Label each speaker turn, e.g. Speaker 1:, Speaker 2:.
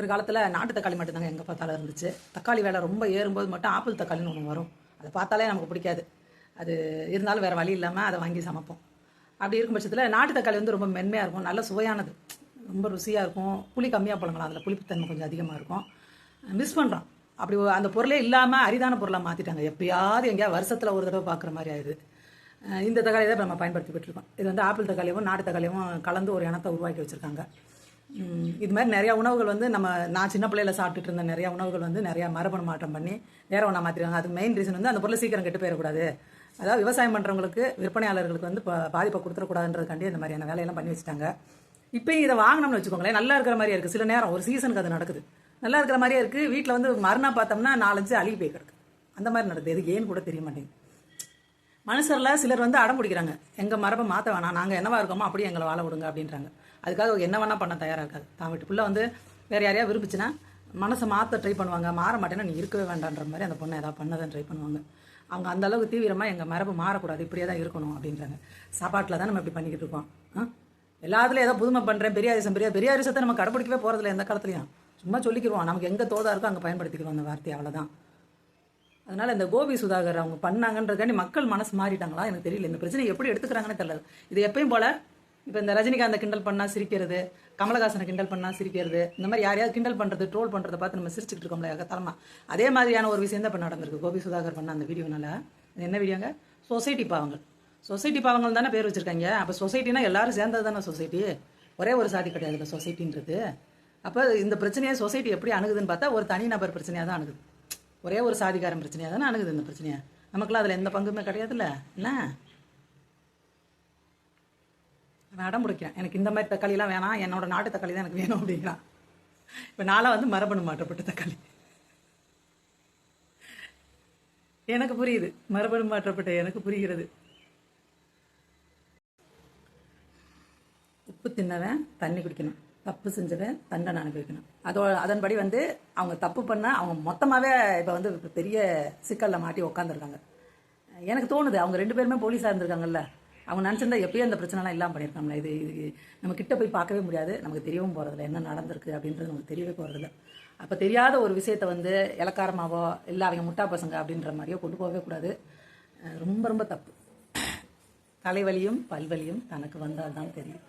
Speaker 1: ஒரு காலத்தில் நாட்டு தக்காளி மட்டும்தாங்க எங்கே பார்த்தாலும் இருந்துச்சு. தக்காளி விலை ரொம்ப ஏறும்போது மட்டும் ஆப்பிள் தக்காளின்னு ஒன்று வரும். அதை பார்த்தாலே நமக்கு பிடிக்காது. அது இருந்தாலும் வேறு வழி இல்லாமல் அதை வாங்கி சமைப்போம். அப்படி இருக்கும் பட்சத்தில் நாட்டு தக்காளி வந்து ரொம்ப மென்மையாக இருக்கும். நல்ல சுவையானது. ரொம்ப ருசியாக இருக்கும். புளி கம்மியாக போடலாம். அதில் புளிப்புத்தன்மை கொஞ்சம் அதிகமாக இருக்கும். மிஸ் பண்ணுறோம் அப்படி அந்த பொருளே இல்லாமல் அரிதான பொருளாக மாற்றிட்டாங்க எப்பயாவது எங்கேயாவது வருஷத்தில் ஒரு தடவை பார்க்குற மாதிரி ஆயிடுது. இந்த தக்காளியை தான் நம்ம பயன்படுத்திக்கிட்டு இருக்கோம். இது வந்து ஆப்பிள் தக்காளியும் நாட்டு தக்காளியும் கலந்து ஒரு இனத்தை உருவாக்கி வச்சுருக்காங்க. இது மாதிரி நிறையா உணவுகள் வந்து நம்ம நான் சின்ன பிள்ளையில சாப்பிட்டுட்டு இருந்த நிறையா உணவுகள் வந்து நிறையா மரபணு மாற்றம் பண்ணி வேற ஒன்றா மாற்றிருக்காங்க அதுக்கு மெயின் ரீசன் வந்து அந்த பொருளை சீக்கிரம் கெட்டு போயிடக்கூடாது. அதாவது விவசாயம் பண்ணுறவங்களுக்கு விற்பனையாளர்களுக்கு வந்து பா- பாதிப்பை கொடுத்துடக்கூடாதுன்றதுக்காண்டி இந்த மாதிரியான வேலையெல்லாம் பண்ணி வச்சுட்டாங்க. இப்போ இதை வாங்கினோம்னு வச்சுக்கோங்களேன் நல்லா இருக்கிற மாதிரியே இருக்குது சில நேரம் ஒரு சீசனுக்கு அது நடக்குது. நல்லா இருக்கிற மாதிரியே இருக்குது வீட்டில் வந்து மறுநாள் பார்த்தோம்னா நாலஞ்சு அழுகி போய் கிடக்கு. அந்த மாதிரி நடக்குது. எதுக்கு ஏன்னு கூட தெரிய மாட்டேங்குது. மனுஷரில் சிலர் வந்து அடம் பிடிக்கிறாங்க. எங்கள் மரபை மாற்ற வேணாம். நாங்கள் என்னவா இருக்கோமோ அப்படியே எங்களை வாழ விடுங்க அப்படின்றாங்க. அதுக்காக என்ன வேணால் பண்ண தயாராக இருக்காது. தான் வீட்டு பிள்ளை வந்து வேறு யாரையா விரும்பிச்சுன்னா மனசை மாற்ற ட்ரை பண்ணுவாங்க. மாற மாட்டேன்னா நீ இருக்கவே வேண்டான்ற மாதிரி அந்த பொண்ணை ஏதாவது பண்ணதான் ட்ரை பண்ணுவாங்க. அவங்க அந்த அளவுக்கு தீவிரமாக எங்கள் மரபு மாறக்கூடாது. இப்படியே தான் இருக்கணும் அப்படின்றாங்க. சாப்பாட்டில் தான் நம்ம இப்படி பண்ணிக்கிட்டு இருக்கோம். எல்லாத்துலையும் ஏதோ புதுமை பண்ணுறேன் பெரிய தேசம் பெரிய பெரிய நம்ம கடைப்பிடிக்கவே போகிறதில்ல எந்த காலத்துலையும். சும்மா சொல்லிக்கிடுவோம் நமக்கு எங்கே தோதா இருக்கோ அங்கே பயன்படுத்திக்கிறோம் அந்த வார்த்தை அவ்வளோதான் அதனால இந்த கோபி சுதாகர் அவங்க பண்ணாங்கன்றதுக்காண்டி மக்கள் மனசு மாறிட்டாங்களா எனக்கு தெரியல. இந்த பிரச்சனை எப்படி எடுத்துக்கிறாங்கன்னு தெரியல. இது எப்பயும் போல இப்போ இந்த ரஜினிகாந்தை கிண்டல் பண்ணா சிரிக்கிறது கமலஹாசனை கிண்டல் பண்ணா சிரிக்கிறது இந்த மாதிரி யாரையாவது கிண்டல் பண்றது ட்ரோல் பண்ணுறத பார்த்து நம்ம சிரிச்சுட்டு இருக்கோம்ல எகத்தலமா அதே மாதிரியான ஒரு விஷயம் தான் இப்போ நடந்திருக்கு. கோபி சுதாகர் பண்ண அந்த வீடியோனால. என்ன வீடியோங்க? சொசைட்டி பாவங்கள். சொசைட்டி பாவங்கள் தானே பேர் வச்சிருக்காங்க. அப்போ சொசைட்டினா எல்லாரும் சேர்ந்தது தானே சொசைட்டி? ஒரே ஒரு சாதி கிடையாது இல்லை சொசைட்டின்றது. அப்போ இந்த பிரச்சனையை சொசைட்டி எப்படி அணுகுதுன்னு பார்த்தா ஒரு தனிநபர் பிரச்சனையாக தான் அணுகுது. ஒரே ஒரு சாதிகாரம் பிரச்சனையாக தானே அணுகுது இந்த பிரச்சனையை? நமக்குலாம் அதில் எந்த பங்குமே கிடையாதுல்ல? என்ன? நான் அடம் முடிக்கிறேன் எனக்கு இந்த மாதிரி தக்காளிலாம் வேணாம். என்னோட நாட்டு தக்காளி தான் எனக்கு வேணும் அப்படிங்கிறான். இப்போ நாளாக வந்து மரபணு மாற்றப்பட்ட தக்காளி. எனக்கு புரியுது. மரபணு மாற்றப்பட்ட எனக்கு புரிகிறது. உப்பு தின்னவன் தண்ணி குடிக்கணும். தப்பு செஞ்சவன் தண்டனை அனுபவிக்கணும். அதோ அதன்படி வந்து அவங்க தப்பு பண்ணால் அவங்க மொத்தமாகவே இப்போ வந்து பெரிய சிக்கலில் மாட்டி உக்காந்துருக்காங்க. எனக்கு தோணுது அவங்க ரெண்டு பேருமே போலீஸாக இருந்திருக்காங்கல்ல. அவங்க நினச்சிருந்தா எப்பயும் இந்த பிரச்சனைலாம் இல்லாமல் பண்ணியிருக்காங்களே. இது இது நம்ம கிட்ட போய் பார்க்கவே முடியாது. நமக்கு தெரியவும் போகிறதில்ல என்ன நடந்திருக்கு அப்படின்றது நமக்கு தெரியவே போகிறதில்ல அப்போ தெரியாத ஒரு விஷயத்த வந்து இலக்காரமாவோ இல்லை அவங்க முட்டா பசங்க அப்படின்ற மாதிரியோ கொண்டு போகவே கூடாது. ரொம்ப ரொம்ப தப்பு. தலைவலியும் பல்வலியும் தனக்கு வந்தால் தான் தெரியும்.